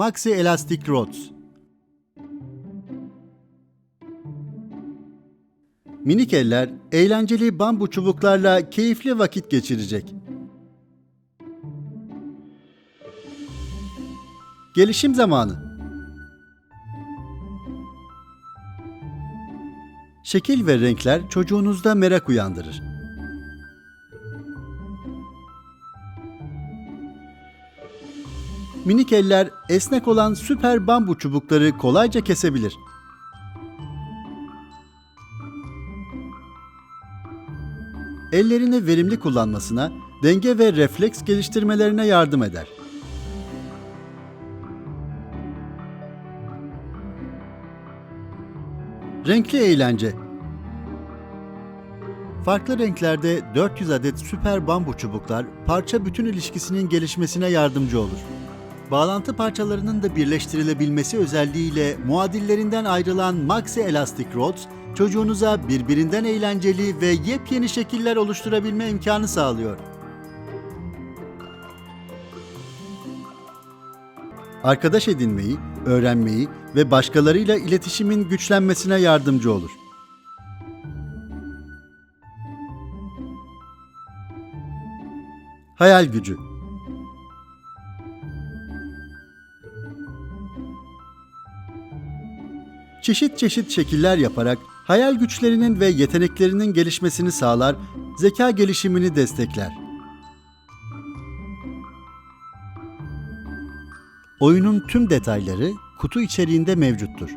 Maxi Elastic Rods. Minik eller eğlenceli bambu çubuklarla keyifli vakit geçirecek. Gelişim zamanı. Şekil ve renkler çocuğunuzda merak uyandırır. Minik eller esnek olan süper bambu çubukları kolayca kesebilir. Ellerini verimli kullanmasına, denge ve refleks geliştirmelerine yardım eder. Renkli eğlence Farklı renklerde 400 adet süper bambu çubuklar parça bütün ilişkisinin gelişmesine yardımcı olur. Bağlantı parçalarının da birleştirilebilmesi özelliğiyle muadillerinden ayrılan Maxi Elastic Rods, çocuğunuza birbirinden eğlenceli ve yepyeni şekiller oluşturabilme imkanı sağlıyor. Arkadaş edinmeyi, öğrenmeyi ve başkalarıyla iletişimin güçlenmesine yardımcı olur. Hayal gücü Çeşit çeşit şekiller yaparak hayal güçlerinin ve yeteneklerinin gelişmesini sağlar, zeka gelişimini destekler. Oyunun tüm detayları kutu içeriğinde mevcuttur.